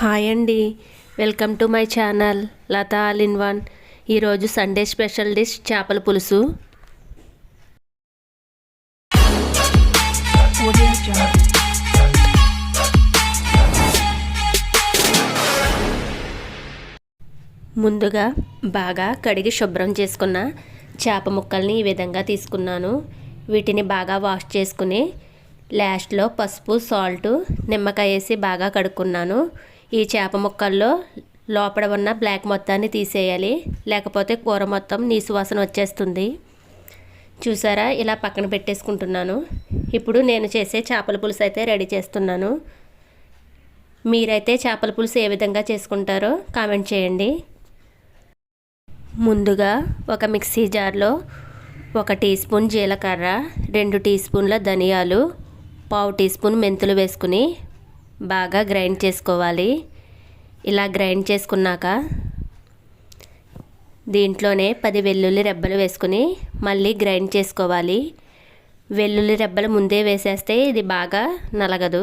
Hi అండి. Welcome to my channel Latha all in one. ఈరోజు Sunday special dish చేపల పులుసు. ముందుగా బాగా కడిగి శుభ్రం చేసుకున్న చేప ముక్కల్ని ఈ విధంగా తీసుకున్నాను. వీటిని బాగా వాష్ చేసుకుని లాస్ట్లో పసుపు సాల్ట్ నిమ్మకాయ వేసి బాగా కడుక్కున్నాను. ఈ చేప ముక్కల్లో లోపల ఉన్న బ్లాక్ మొత్తాన్ని తీసేయాలి. లేకపోతే కూర మొత్తం నీసు వాసన వచ్చేస్తుంది. చూసారా? ఇలా పక్కన పెట్టేసుకుంటున్నాను. ఇప్పుడు నేను చేసే చేపల పులుసు అయితే రెడీ చేస్తున్నాను. మీరైతే చేపల పులుసు ఏ విధంగా చేసుకుంటారో కామెంట్ చేయండి. ముందుగా ఒక మిక్సీ జార్లో ఒక టీ స్పూన్ జీలకర్ర రెండు టీ స్పూన్ల ధనియాలు పావు టీ స్పూన్ మెంతులు వేసుకుని బాగా గ్రైండ్ చేసుకోవాలి. ఇలా గ్రైండ్ చేసుకున్నాక దీంట్లోనే పది వెల్లుల్లి రెబ్బలు వేసుకుని మళ్ళీ గ్రైండ్ చేసుకోవాలి. వెల్లుల్లి రెబ్బలు ముందే వేసేస్తే ఇది బాగా నలగదు.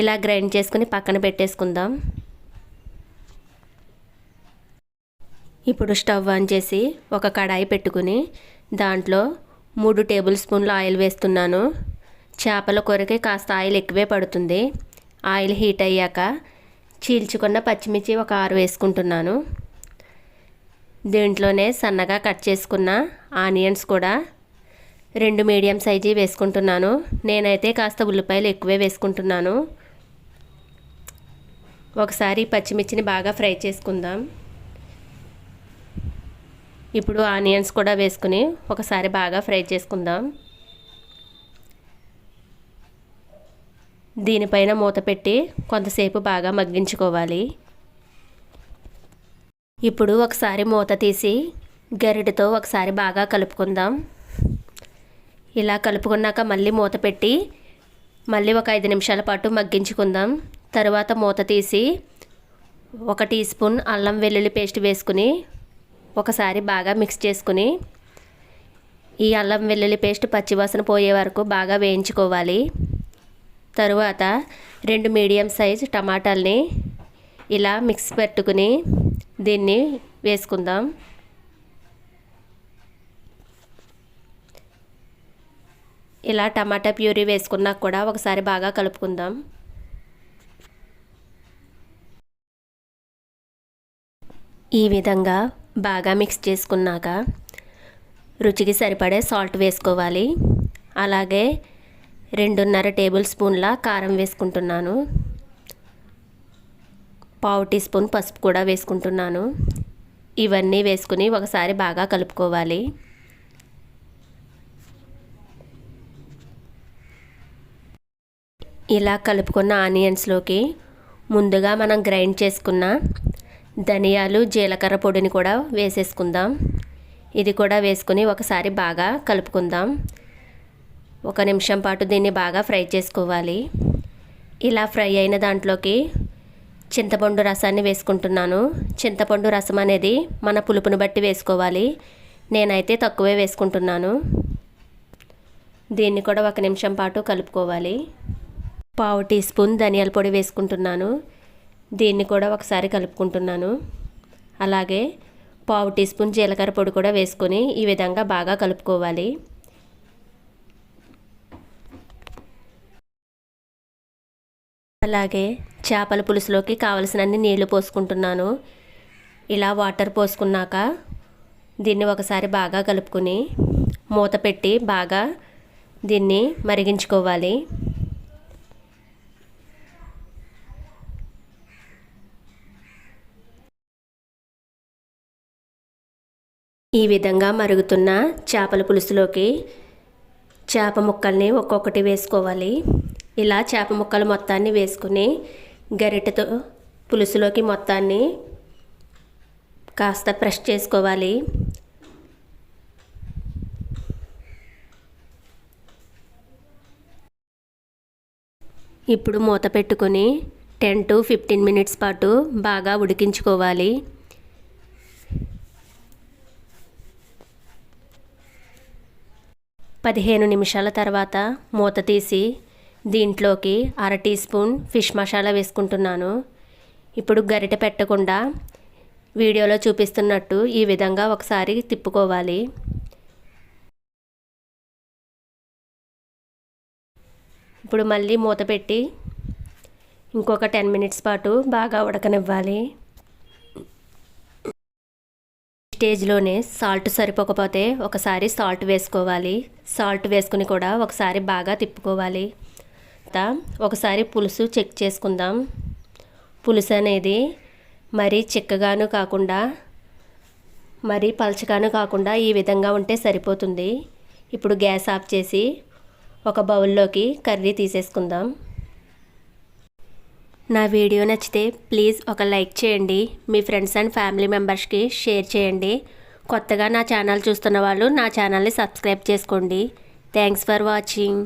ఇలా గ్రైండ్ చేసుకుని పక్కన పెట్టేసుకుందాం. ఇప్పుడు స్టవ్ ఆన్ చేసి ఒక కడాయి పెట్టుకుని దాంట్లో మూడు టేబుల్ స్పూన్ల ఆయిల్ వేస్తున్నాను. చేపల కూరకి కాస్త ఆయిల్ ఎక్కువే పడుతుంది. ఆయిల్ హీట్ అయ్యాక చీల్చుకున్న పచ్చిమిర్చి ఒక ఆరు వేసుకుంటున్నాను. దీంట్లోనే సన్నగా కట్ చేసుకున్న ఆనియన్స్ కూడా రెండు మీడియం సైజు వేసుకుంటున్నాను. నేనైతే కాస్త ఉల్లిపాయలు ఎక్కువే వేసుకుంటున్నాను. ఒకసారి పచ్చిమిర్చిని బాగా ఫ్రై చేసుకుందాం. ఇప్పుడు ఆనియన్స్ కూడా వేసుకుని ఒకసారి బాగా ఫ్రై చేసుకుందాం. దీనిపైన మూత పెట్టి కొంతసేపు బాగా మగ్గించుకోవాలి. ఇప్పుడు ఒకసారి మూత తీసి గరిటతో ఒకసారి బాగా కలుపుకుందాం. ఇలా కలుపుకున్నాక మళ్ళీ మూత పెట్టి మళ్ళీ ఒక ఐదు నిమిషాల పాటు మగ్గించుకుందాం. తర్వాత మూత తీసి ఒక టీ స్పూన్ అల్లం వెల్లుల్లి పేస్ట్ వేసుకుని ఒకసారి బాగా మిక్స్ చేసుకుని ఈ అల్లం వెల్లుల్లి పేస్ట్ పచ్చివాసన పోయే వరకు బాగా వేయించుకోవాలి. తరువాత రెండు మీడియం సైజ్ టమాటాలని ఇలా మిక్స్ పెట్టుకుని దీన్ని వేసుకుందాం. ఇలా టమాటా ప్యూరీ వేసుకున్నాక కూడా ఒకసారి బాగా కలుపుకుందాం. ఈ విధంగా బాగా మిక్స్ చేసుకున్నాక రుచికి సరిపడే సాల్ట్ వేసుకోవాలి. అలాగే రెండున్నర టేబుల్ స్పూన్ల కారం వేసుకుంటున్నాను. పావు టీ స్పూన్ పసుపు కూడా వేసుకుంటున్నాను. ఇవన్నీ వేసుకుని ఒకసారి బాగా కలుపుకోవాలి. ఇలా కలుపుకున్న ఆనియన్స్లోకి ముందుగా మనం గ్రైండ్ చేసుకున్న ధనియాలు జీలకర్ర పొడిని కూడా వేసేసుకుందాం. ఇది కూడా వేసుకుని ఒకసారి బాగా కలుపుకుందాం. ఒక నిమిషం పాటు దీన్ని బాగా ఫ్రై చేసుకోవాలి. ఇలా ఫ్రై అయిన దాంట్లోకి చింతపండు రసాన్ని వేసుకుంటున్నాను. చింతపండు రసం అనేది మన పులుపుని బట్టి వేసుకోవాలి. నేనైతే తక్కువే వేసుకుంటున్నాను. దీన్ని కూడా ఒక నిమిషం పాటు కలుపుకోవాలి. పావు టీ స్పూన్ ధనియాల పొడి వేసుకుంటున్నాను. దీన్ని కూడా ఒకసారి కలుపుకుంటున్నాను. అలాగే పావు టీ స్పూన్ జీలకర్ర పొడి కూడా వేసుకొని ఈ విధంగా బాగా కలుపుకోవాలి. అలాగే చేపల పులుసులోకి కావలసినన్ని నీళ్ళు పోసుకుంటున్నాను. ఇలా వాటర్ పోసుకున్నాక దీన్ని ఒకసారి బాగా కలుపుకొని మూత పెట్టి బాగా దీన్ని మరిగించుకోవాలి. ఈ విధంగా మరుగుతున్న చేపల పులుసులోకి చేప ముక్కల్ని ఒక్కొక్కటి వేసుకోవాలి. ఇలా చేప ముక్కలు మొత్తాన్ని వేసుకుని గరిటెతో పులుసులోకి మొత్తాన్ని కాస్త ప్రెష్ చేసుకోవాలి. ఇప్పుడు మూత పెట్టుకొని టెన్ టు ఫిఫ్టీన్ మినిట్స్ పాటు బాగా ఉడికించుకోవాలి. పదిహేను నిమిషాల తర్వాత మూత తీసి దీంట్లోకి అర టీ స్పూన్ ఫిష్ మసాలా వేసుకుంటున్నాను. ఇప్పుడు గరిటె పెట్టకుండా వీడియోలో చూపిస్తున్నట్టు ఈ విధంగా ఒకసారి తిప్పుకోవాలి. ఇప్పుడు మళ్ళీ మూత పెట్టి ఇంకొక టెన్ మినిట్స్ పాటు బాగా ఉడకనివ్వాలి. స్టేజ్లోనే సాల్ట్ సరిపోకపోతే ఒకసారి సాల్ట్ వేసుకోవాలి. సాల్ట్ వేసుకుని కూడా ఒకసారి బాగా తిప్పుకోవాలి. ఒకసారి పులుసు చెక్ చేసుకుందాం. పులుసు అనేది మరీ చిక్కగాను కాకుండా మరీ పలచగాను కాకుండా ఈ విధంగా ఉంటే సరిపోతుంది. ఇప్పుడు గ్యాస్ ఆఫ్ చేసి ఒక బౌల్లోకి కర్రీ తీసేసుకుందాం. నా వీడియో నచ్చితే ప్లీజ్ ఒక లైక్ చేయండి. మీ ఫ్రెండ్స్ అండ్ ఫ్యామిలీ మెంబర్స్కి షేర్ చేయండి. కొత్తగా నా ఛానల్ చూస్తున్న వాళ్ళు నా ఛానల్ని సబ్స్క్రైబ్ చేసుకోండి. Thanks for watching.